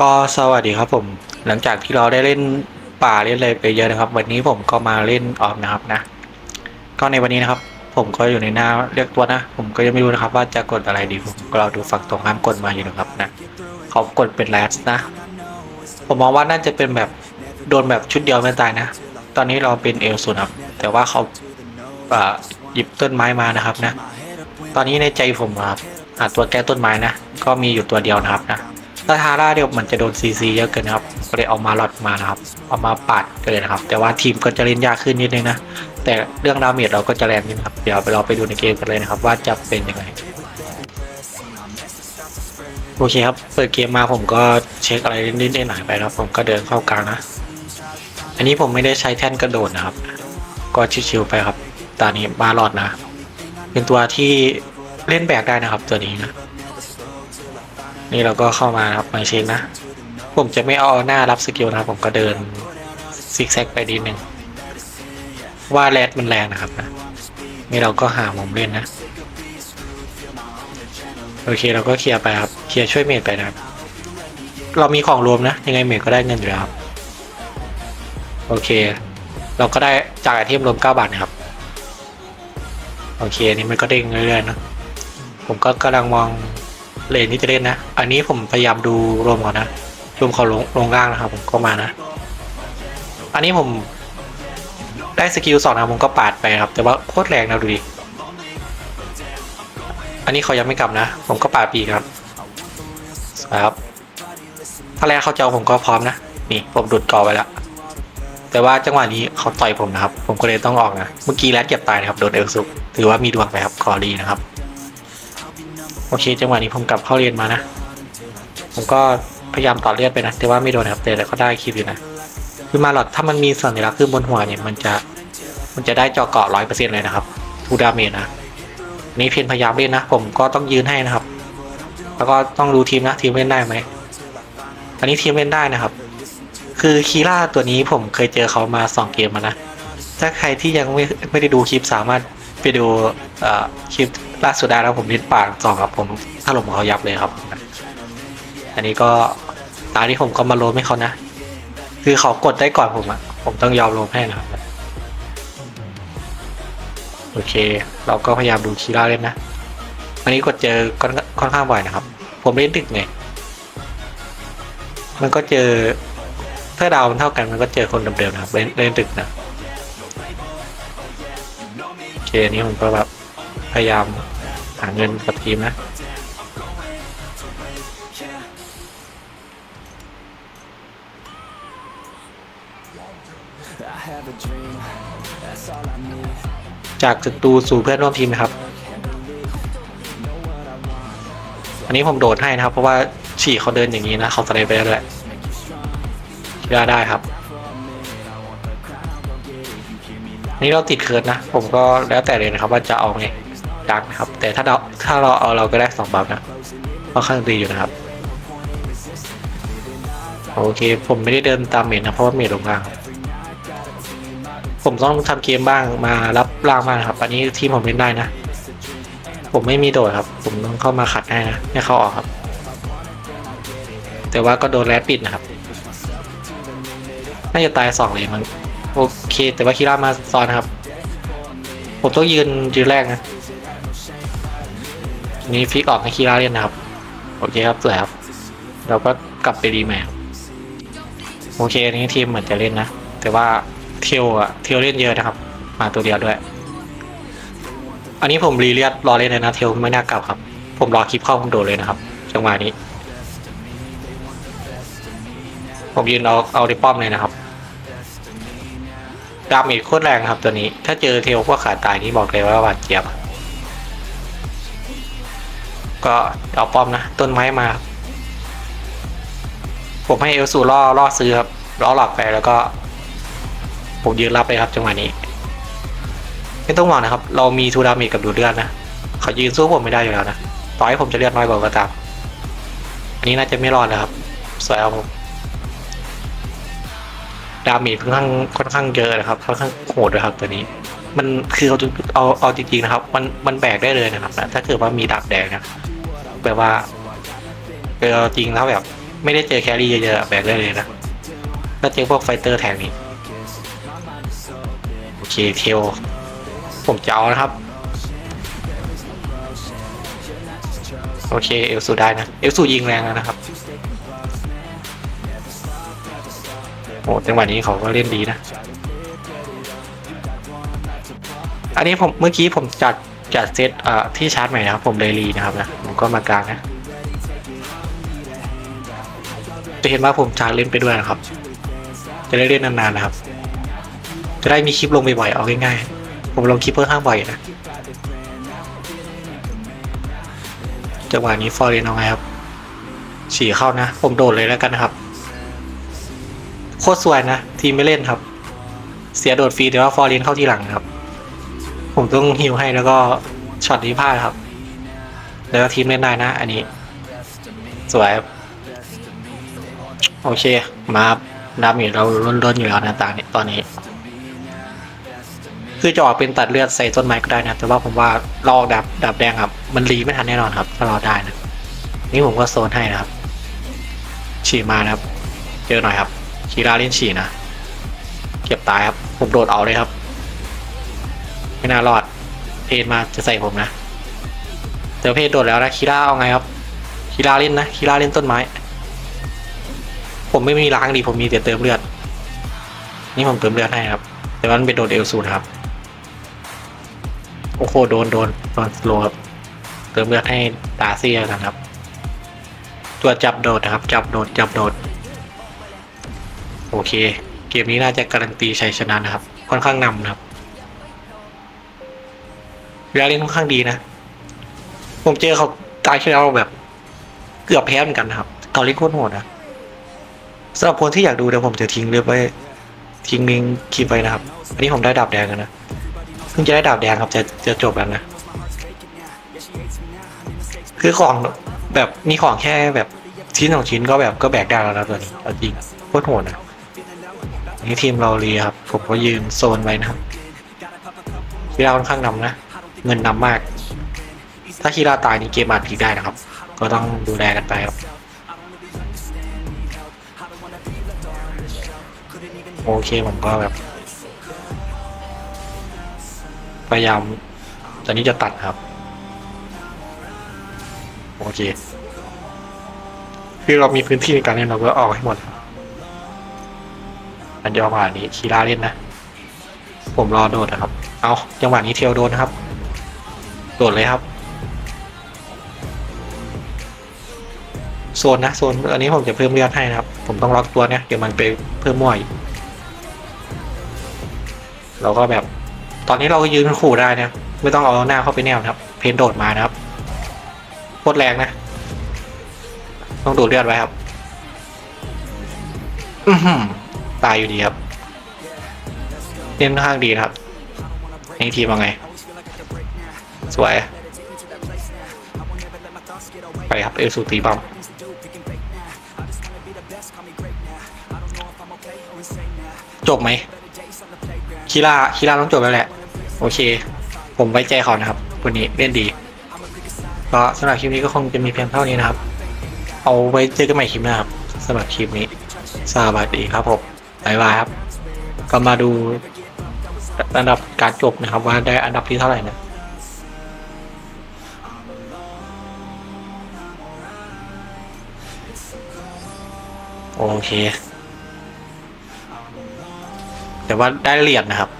ก็สวัสดีครับผม หลังจากที่เราได้เล่นป่าเล่นอะไรไปเยอะนะครับ วันนี้ผมก็มาเล่นออมนะครับนะ ก็ในวันนี้นะครับ ผมก็อยู่ในหน้าเรียกตัวนะ ผมก็ยังไม่รู้นะครับ ว่าจะกดอะไรดีผมก็เราดูฝั่งตรงข้ามกดมาอยู่นะครับนะเขากดเป็นแรสนะ ผมมองว่าน่าจะเป็นแบบโดนแบบชุดเดียวไม่ตายนะ ตอนนี้เราเป็นเอลสูนครับ แต่ว่าเขาอ่าหยิบต้นไม้มานะครับนะ ตอนนี้ในใจผมครับหาตัวแก้ต้นไม้นะ ก็มีอยู่ตัวเดียวนะครับนะ ถ้าทาร่าเดียวมันจะโดนซีซีเยอะเกินครับ ก็เลยเอามาหลอดมานะครับ เอามาปาดเกินนะครับ แต่ว่าทีมก็จะเล่นยากขึ้นนิดนึงนะ แต่เรื่องดาเมจเราก็จะแรงนิดนะครับ เดี๋ยวเราไปดูในเกมกันเลยนะครับ ว่าจะเป็นยังไง โอเคครับ เปิดเกมมาผมก็เช็คอะไรนิดๆหน่อยไปนะผมก็เดินเข้ากลางนะ อันนี้ผมไม่ได้ใช้แท่นกระโดดนะครับ ก็ชิวๆไปครับ ตอนนี้มาหลอดนะ เป็นตัวที่เล่นแบกได้นะครับตัวนี้นะ นี่เราก็เข้ามาครับมาเช็คนะ ผมจะไม่เอาหน้ารับสกิลนะครับ ผมก็เดินซิกแซกไปดีหนึ่งว่าแรดมันแรงนะครับนะนี่เราก็หามุมเล่นนะ โอเคเราก็เคลียร์ไปครับเคลียร์ช่วยเมดไปนะครับ เรามีของรวมนะ ยังไงเมดก็ได้เงินอยู่แล้วครับ โอเค เราก็ได้จากไอเทมรวม 9 บาทนะครับ โอเคอันนี้มันก็เด้งเรื่อยๆนะผมก็กำลังมอง เลนที่จะเล่นนะ อันนี้ผมพยายามดูรวมก่อนนะรวมเขาลงลงล่างนะครับ ผมก็มานะ อันนี้ผมได้สกิลสองนะผมก็ปาดไปครับ แต่ว่าโคตรแรงนะดูดิ อันนี้เขายังไม่กลับนะ ผมก็ปาดปีกครับครับ ถ้าแรกเขาเจ้าผมก็พร้อมนะ นี่ผมดุดกอไว้แล้วแต่ว่าจังหวะนี้เขาต่อยผมนะครับ ผมก็เลยต้องออกนะ เมื่อกี้แรดเก็บตายนะครับ โดนเอลซุก ถือว่ามีดวงไปครับคอรีนะครับ โอเค จังหวะนี้ผมกลับเข้าเรียนมานะ ผมก็พยายามต่อเลือดไปนะ แต่ว่าไม่โดนครับแต่ก็ได้คลิปอยู่นะ คือมาหลอดถ้ามันมีสัญลักษณ์ขึ้นบนหัวเนี่ยมันจะมันจะได้เจาะเกาะร้อยเปอร์เซ็นต์เลยนะครับทูดาเมจนะนี่เพียนพยายามเล่นนะ ผมก็ต้องยืนให้นะครับ แล้วก็ต้องดูทีมนะทีมเล่นได้ไหมอันนี้ทีมเล่นได้นะครับ คือคีร่าตัวนี้ผมเคยเจอเขามาสองเกมมานะถ้าใครที่ยังไม่ไม่ได้ดูคลิปสามารถไปดูคลิป ล่าสุดได้แล้วผมเล่นปากสองครับผมถล่มเขายับเลยครับ อันนี้ก็ตาที่ผมก็มาโลมให้เขานะ คือเขากดได้ก่อนผมอะผมต้องยอมโลมให้นะครับ โอเค เราก็พยายามดูคีร่าเล่นนะ อันนี้กดเจอค่อนค่อนข้างบ่อยนะครับ ผมเล่นดึกไง มันก็เจอถ้าดาวมันเท่ากันมันก็เจอคนเดิมๆนะครับเล่นเล่นดึกนะโอเคอันนี้ผมก็แบบพยายาม หาเงินกับทีมนะจากศัตรูสู่เพื่อนร่วมทีมนะครับ อันนี้ผมโดดให้นะครับ เพราะว่าฉี่เขาเดินอย่างนี้นะ เขาสไลด์ไปแล้วแหละคิดว่าได้ครับ นี่เราติดเคิร์ดนะ ผมก็แล้วแต่เลยนะครับว่าจะเอาไง ดักนะครับ แต่ถ้าเราถ้าเราเอาเราก็ได้สองบัฟนะค่อนข้างดีอยู่นะครับ โอเค ผมไม่ได้เดินตามเมดนะ เพราะว่าเมดลงล่าง ผมต้องทำเกมบ้างมารับล่างบ้างครับ อันนี้ทีมผมเล่นได้นะ ผมไม่มีโดดครับ ผมต้องเข้ามาขัดให้นะให้เขาออกครับ แต่ว่าก็โดนแรดปิดนะครับน่าจะตายสองเลยมั้งโอเค แต่ว่าคีร่ามาซ้อนครับ ผมต้องยืนยืนแรกนะ นี่ฟิกออกให้คีร่าเล่นนะครับ โอเคครับสวยครับ เราก็กลับไปรีแมทโอเคอันนี้ทีมเหมือนจะเล่นนะ แต่ว่าเทียวอะเทียวเล่นเยอะนะครับ มาตัวเดียวด้วย อันนี้ผมรีเลียดรอเล่นเลยนะเทียวไม่น่ากลับครับ ผมรอคลิปเข้าผมโดเลยนะครับ จังหวะนี้ ผมยืนเอาเอาในป้อมเลยนะครับดาเมจโคตรแรงครับตัวนี้ ถ้าเจอเทลพวกขาตายนี่บอกเลยว่าหวาดเจี๊ยบ ก็เอาป้อมนะ ต้นไม้มา ผมให้เอลสูล่อล่อซื้อครับล่อหลอกไปแล้วก็ ผมยืนรับไปครับจังหวะนี้ ไม่ต้องหวังนะครับ เรามีทูดามจกับดูดเลือดนะเขายืนสู้ผมไม่ได้อยู่แล้วนะต่อให้ผมจะเลือดน้อยกว่าก็ตามอันนี้น่าจะไม่รอดนะครับ สวยเอาผมดาเมจค่อนข้างค่อนข้างเยอะนะครับค่อนข้างโหดเลยครับตัวนี้ มันคือเอาเอาเอาจริงๆนะครับ มันมันแบกได้เลยนะครับนะถ้าเกิดว่ามีดาบแดงนะ แบบว่าเออจริงแล้วแบบ ไม่ได้เจอแครี่เยอะๆแบกได้เลยนะก็เจอพวกไฟเตอร์แทนนี้โอเคเทลผมจะเอานะครับ โอเคเอลซูได้นะเอลซูยิงแรงแล้วนะครับโอ้จังหวะนี้เขาก็เล่นดีนะ อันนี้ผมเมื่อกี้ผมจัด จัดเซตเอ่อที่ชาร์จใหม่นะครับ ผมเลยรีนะครับนะผมก็มากลางนะ จะเห็นว่าผมชาร์จเล่นไปด้วยนะครับ จะได้เล่นนานๆนะครับ จะได้มีคลิปลงบ่อยๆเอาง่ายๆผมลงคลิปเพื่อห้างบ่อยนะจังหวะนี้ฟอร์เรนเอาไงครับฉี่เข้านะ ผมโดดเลยแล้วกันนะครับ โคตรสวยนะ ทีมไม่เล่นครับ เสียโดดฟรีแต่ว่าฟอร์เรนเข้าทีหลังครับ ผมต้องฮิวให้แล้วก็ช็อตนี้พลาดครับ แล้วทีมเล่นได้นะ อันนี้ สวยโอเค มาครับดาเมจเราล้นๆอยู่แล้วนะตาเนี่ยตอนนี้ คือจะออกเป็นตัดเลือดใส่ต้นไม้ก็ได้นะ แต่ว่าผมว่าเราอกดับดับแดงครับ มันรีไม่ทันแน่นอนครับ ถ้าเราได้นะ นี่ผมก็โซนให้นะครับ ฉี่มานะครับ เจอหน่อยครับคีราเล่นฉี่นะ เก็บตายครับ ผมโดดเอาเลยครับ ไม่น่ารอด เพนมาจะใส่ผมนะแต่เพนโดดแล้วนะคีราเอาไงครับคีราเล่นนะคีราเล่นต้นไม้ ผมไม่มีล้างดีผมมีแต่เติมเลือด นี่ผมเติมเลือดให้ครับ แต่ว่ามันเป็นโดนเอลซูนะครับโอ้โหโดนโดนโดนสโลครับเติมเลือดให้ตาเซียกันครับ ตัวจับโดดนะครับ จับโดดจับโดด โอเค เกมนี้น่าจะการันตีชัยชนะนะครับ ค่อนข้างนำนะครับ เวลาเล่นค่อนข้างดีนะ ผมเจอเขาตายที่แล้วแบบ เกือบแพ้เหมือนกันนะครับเขาเล่นโคตรโหดนะสำหรับคนที่อยากดูเดี๋ยวผมจะทิ้งเรียบไว้ทิ้งลิงคลิปไว้นะครับ อันนี้ผมได้ดาบแดงกันนะ เพิ่งจะได้ดาบแดงครับ จะจะจบแล้วนะ คือของแบบมีของแค่แบบชิ้นสองชิ้นก็แบบก็แบกได้แล้วนะตัวนี้เอาจริงโคตรโหดนะนี่ทีมเราเรียครับ ผมก็ยืนโซนไว้นะครับคีราค่อนข้างนำนะ เงินนำมาก ถ้าคีราตายนี่เกมอาจพลิกได้นะครับ ก็ต้องดูแลกันไปครับโอเคผมก็แบบพยายามตอนนี้จะตัดครับ โอเคคือเรามีพื้นที่ในการเล่นเราก็ออกให้หมดอันยอมานี้คีราเล่นนะ ผมรอโดดนะครับ เอาจังหวะนี้เทลโดนนะครับ โดดเลยครับ โซนนะโซนอันนี้ผมจะเพิ่มเลือดให้นะครับ ผมต้องล็อกตัวเนี่ยเดี๋ยวมันไปเพิ่มมวอีกเราก็แบบ ตอนนี้เราก็ยืนขู่ได้นะไม่ต้องเอาหน้าเข้าไปแนวนะครับ เพนโดดมานะครับโคตรแรงนะ ต้องดูดเลือดไว้ครับ อืตายอยู่ดีครับเล่นค่อนข้างดีนะครับนี่ทีมว่าไง สวย ไปครับ เอลสูตีบัมจบไหมคีราคีราต้องจบแล้วแหละ โอเค ผมไว้ใจเขานะครับวันนี้เล่นดีก็สำหรับคลิปนี้ก็คงจะมีเพียงเท่านี้นะครับ เอาไว้เจอกันใหม่คลิปหน้าครับสำหรับคลิปนี้สวัสดีครับผมบายบายครับ ก็มาดูอันดับการจบนะครับว่าได้อันดับที่เท่าไหร่นะ โอเค แต่ว่าได้เหรียญนะครับ